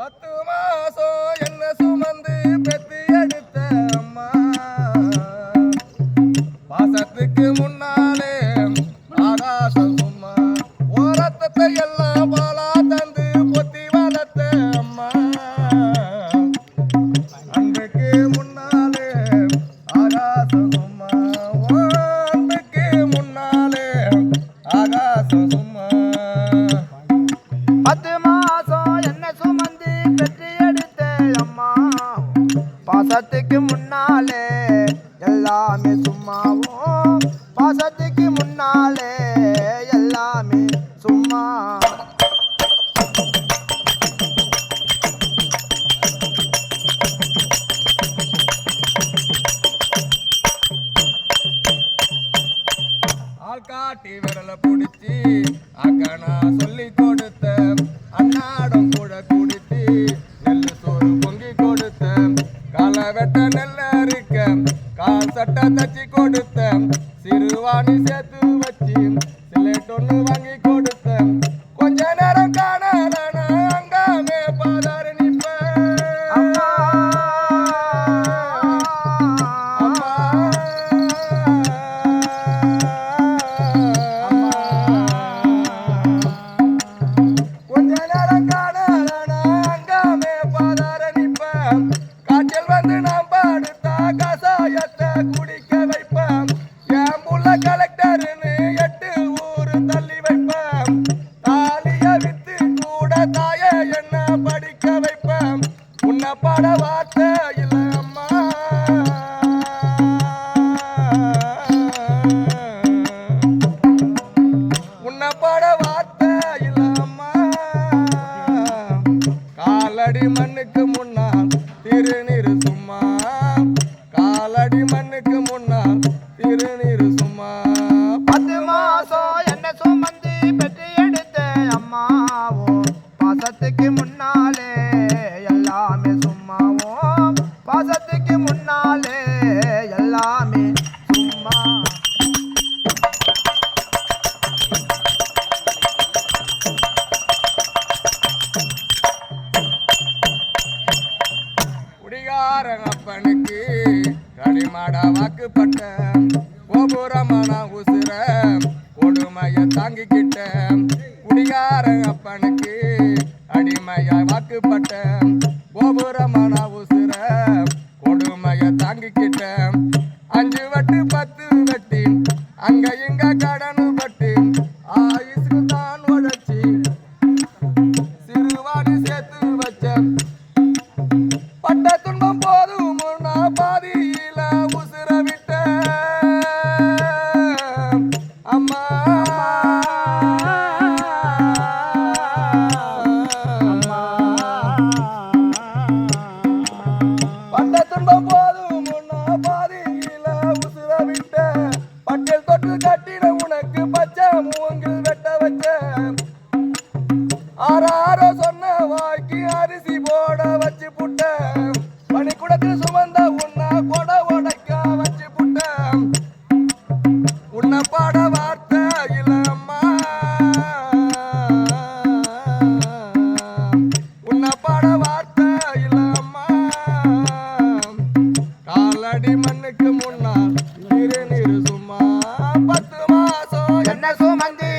பத்து பாசத்துக்கு முன்னாலே எல்லாமே சும்மாவும். பாசத்துக்கு முன்னாலே எல்லாமே சும்மா. ஆள்காட்டி விரல புடிச்சு அக்கனா சொல்லி கொடுத்த அன்னாடம் கூட குடித்து வெட்ட நெல்ல இருக்க கால் சட்டை தச்சு கொடுத்த சிறுவாணி சேர்த்து வச்சு சிலேட் ஒன்று வாங்கி கொடுத்தேன். காலடி மண்ணுக்கு முன்னால் திருநீரு சும்மா. காலடி மண்ணுக்கு முன்னால் திருநீரு சும்மா. பத்து மாசம் என்ன சுமந்து பெற்று எடுத்த அம்மாவும் பாசத்துக்கு முன்னாலே குடிகாரன் அப்பனுக்கு களிமாட வாக்குப்பட்ட கோபுரமான உசுர கொடுமைய தாங்கிக்கிட்ட குடிகாரன் அப்பனுக்கு அடிமைய வாக்குப்பட்ட கோபுரமான உசுர கொடுமைய தாங்கிக்கிட்ட அஞ்சு வட்டு பத்து வட்டி அங்க இங்க கடனு பட்டு ஆயுசுக்கு தான் உழைச்சி சிறுவாணி சேர்த்து வச்சேன். பட்ட துன்பம் பட்ட துன்பம் கண்ணுக்கு முன்னால் இரு நிறு சும்மா பத்து மாசம். என்ன சுமந்தி?